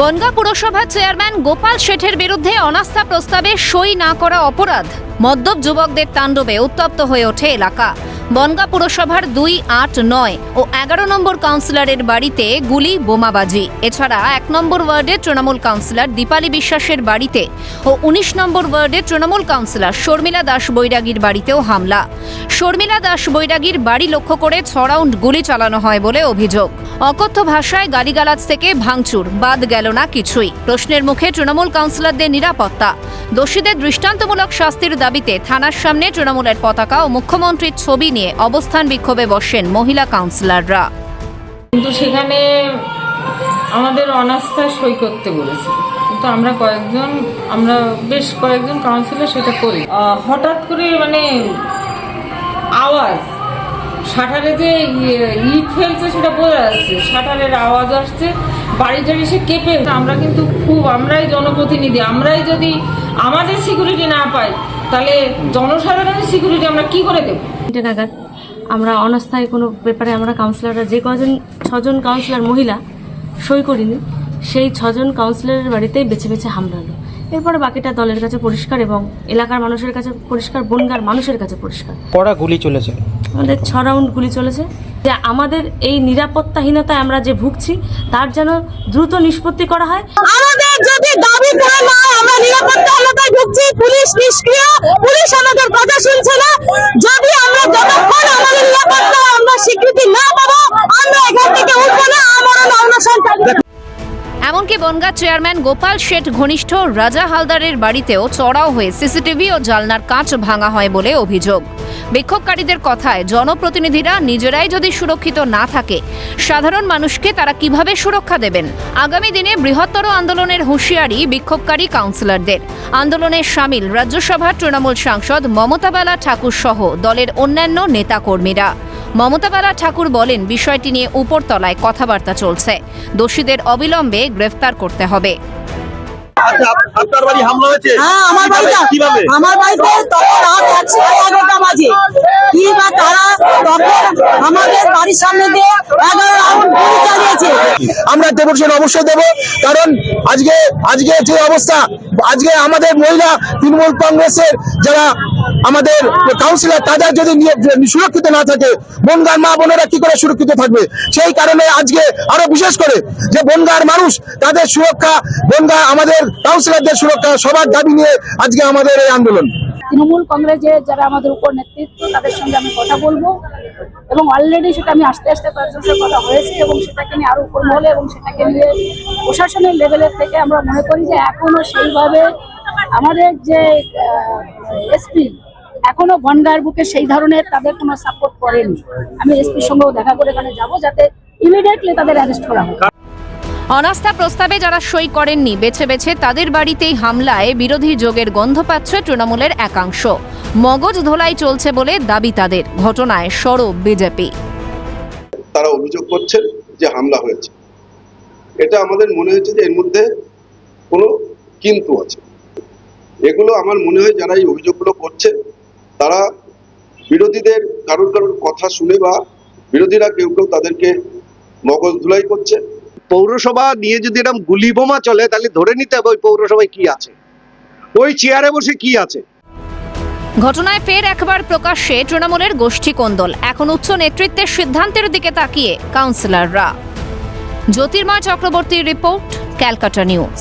বনগাঁ পুরসভার চেয়ারম্যান গোপাল শেঠের বিরুদ্ধে অনাস্থা প্রস্তাবে সই না করা অপরাধ। মদ্যপ যুবকদের তাণ্ডবে উত্তপ্ত হয়ে ওঠে এলাকা। বনগাঁ পুরসভার দুই আট নয় ও এগারো নম্বর কাউন্সিলরের বাড়িতে গুলি, বোমাবাজি। এছাড়া এক নম্বর ওয়ার্ডের তৃণমূল কাউন্সিলর দীপালি বিশ্বাসের বাড়িতে ও উনিশ নম্বর ওয়ার্ডের তৃণমূল কাউন্সিলর শর্মিলা দাস বৈরাগীর বাড়িতেও হামলা। শর্মিলা দাস বৈরাগীর বাড়ি লক্ষ্য করে ছ রাউন্ড গুলি চালানো হয় বলে অভিযোগ। অকথ্য ভাষায় গালিগালাজ থেকে ভাঙচুর, বাদ গেল না কিছুই। প্রশ্নের মুখে তৃণমূল কাউন্সিলরদের নিরাপত্তা। দোষীদের দৃষ্টান্তমূলক শাস্তির দাবিতে থানার সামনে তৃণমূলের পতাকা ও মুখ্যমন্ত্রীর ছবি নিয়ে অবস্থান বিক্ষোভে বসেন মহিলা কাউন্সিলররা। কিন্তু সেখানে আমাদের অনাস্থা সই করতে বলেছে। কিন্তু আমরা কয়েকজন, আমরা বেশ কয়েকজন কাউন্সিলর সেটা করি। হঠাৎ করে মানে আওয়াজ শাটারে যে ইয়ে- ইট ফেলছে সেটা বোঝা যাচ্ছে। শাটারের আওয়াজ আসছে বাড়িটা এসে কেঁপে আমরা কিন্তু খুব, আমরাই জনপ্রতিনিধি, আমরাই যদি আমাদের সিকিউরিটি না পাই তাহলে জনসাধারণের সিকিউরিটি আমরা কি করে দেবো? নাগাদ। আমরা অনাস্থায় কোনো ব্যাপারে আমরা কাউন্সিলররা যে কজন ছজন কাউন্সিলর মহিলা সই করিনি সেই ছজন কাউন্সিলরের বাড়িতেই বেছে বেছে হামলা হলো। এরপরে বাকিটা দলের কাছে পরিষ্কার এবং এলাকার মানুষের কাছে পরিষ্কার বনগার মানুষের কাছে পরিষ্কার। কড়া গুলি চলেছে? আমাদের ছ রাউন্ড গুলি চলেছে। যে আমাদের এই নিরাপত্তাহীনতায় আমরা যে ভুগছি তার যেন দ্রুত নিষ্পত্তি করা হয়। আমাদের যদি দাবি পূরণ হয় আমরা নিরাপত্তাহীনতায় ঢুকছি পুলিশ নিষ্ক্রিয় পুলিশ আমাদের কথা শুনছে না। যদি আমরা যতক্ষণ আমাদের নিরাপত্তা আমরা স্বীকৃতি না পাবো আমরা এখান থেকে উঠবো না আমরণ অনশন এমনকি বনগাঁ চেয়ারম্যান গোপাল শেঠ ঘনিষ্ঠ রাজা হালদারের বাড়িতেও চড়াও হয়ে সিসিটিভি ও জালনার কাঁচ ভাঙা হয় বলে অভিযোগ। বিক্ষোভকারীদের কথায় জনপ্রতিনিধিরা নিজেরাই যদি সুরক্ষিত না থাকে, সাধারণ মানুষকে তারা কীভাবে সুরক্ষা দেবেন? আগামী দিনে বৃহত্তর আন্দোলনের হুঁশিয়ারি বিক্ষোভকারী কাউন্সিলরদের। আন্দোলনে সামিল রাজ্যসভার তৃণমূল সাংসদ মমতাবালা ঠাকুর সহ দলের অন্যান্য নেতাকর্মীরা। মমতাবালা ঠাকুর বলেন, বিষয়টি নিয়ে উপরতলায় কথাবার্তা চলছে। দোষীদের অবিলম্বে গ্রেফতার করতে হবে। আচ্ছা আপ- আপনার বাড়ি হামলা হয়েছে? হ্যাঁ আমার কীভাবে? বাড়িতে কীভাবে? আমার বাড়িতে তখন রাত এক সাড়ে এগারোটা বাজে। কি বা তারা তখন আমাদের বাড়ির সামনে দিয়ে এগারো রাউন্ড গুলি চালিয়েছে। আমরা ডেপুটেশন অবশ্যই দেব কারণ আজকে আজকে যে অবস্থা আজকে আমাদের মহিলা তৃণমূল কংগ্রেসের যারা আমাদের কাউন্সিলর তাদের যদি সুরক্ষিত না থাকে, বনগার মা বোনেরা কি করে সুরক্ষিত থাকবে? সেই কারণে আজকে আরও বিশেষ করে যে বনগার মানুষ, তাদের সুরক্ষা, বনগা আমাদের কাউন্সিলরদের সুরক্ষা, সবার দাবি নিয়ে আজকে আমাদের এই আন্দোলন। তৃণমূল কংগ্রেসে যারা আমাদের উপর নেতৃত্ব, তাদের সঙ্গে আমি কথা বলব। এবং অলরেডি সেটা আমি আস্তে আস্তে কয়েকজনের কথা হয়েছে এবং সেটাকে নিয়ে আরও উপর মহলে এবং সেটাকে নিয়ে প্রশাসনের লেভেলের থেকে আমরা মনে করি যে এখনও সেইভাবে আমাদের যে এসপি এখনও বনগার বুকে সেই ধরনের তাদের কোনো সাপোর্ট করেনি। আমি এসপির সঙ্গেও দেখা করে এখানে যাব যাতে ইমিডিয়েটলি তাদের অ্যারেস্ট করা হয় অনাস্থা প্রস্তাবে যারা সই করেননি বেছে বেছে তাদের বাড়িতেই হামলায় বিরোধী যোগের গন্ধ পাচ্ছে তৃণমূলের একাংশ। মগজ ধোলাই চলছে বলে দাবি তাদের ঘটনায় সরব বিজেপি। তারা অভিযোগ করছেন যে হামলা হয়েছে। এটা আমাদের মনে হয়েছে যে এর মধ্যে কোনো কিন্তু আছে। এগুলো আমার মনে হয় যারা এই অভিযোগগুলো করছে তারা বিরোধীদের কারোর কারোর কথা শুনে বা বিরোধীরা কেউ কেউ তাদেরকে মগজ ধুলাই করছে। পৌরসভা নিয়ে যদি এরকম গুলি বোমা চলে তাহলে ধরে নিতে হবে ওই পৌরসভায় কি আছে। ওই চেয়ারে বসে কি আছে? ঘটনায় ফের একবার প্রকাশ্যে তৃণমূলের গোষ্ঠী কোন্দল। এখন উচ্চ নেতৃত্বের সিদ্ধান্তের দিকে তাকিয়ে কাউন্সিলররা। জ্যোতির্ময় চক্রবর্তীর রিপোর্ট ক্যালকাটা নিউজ।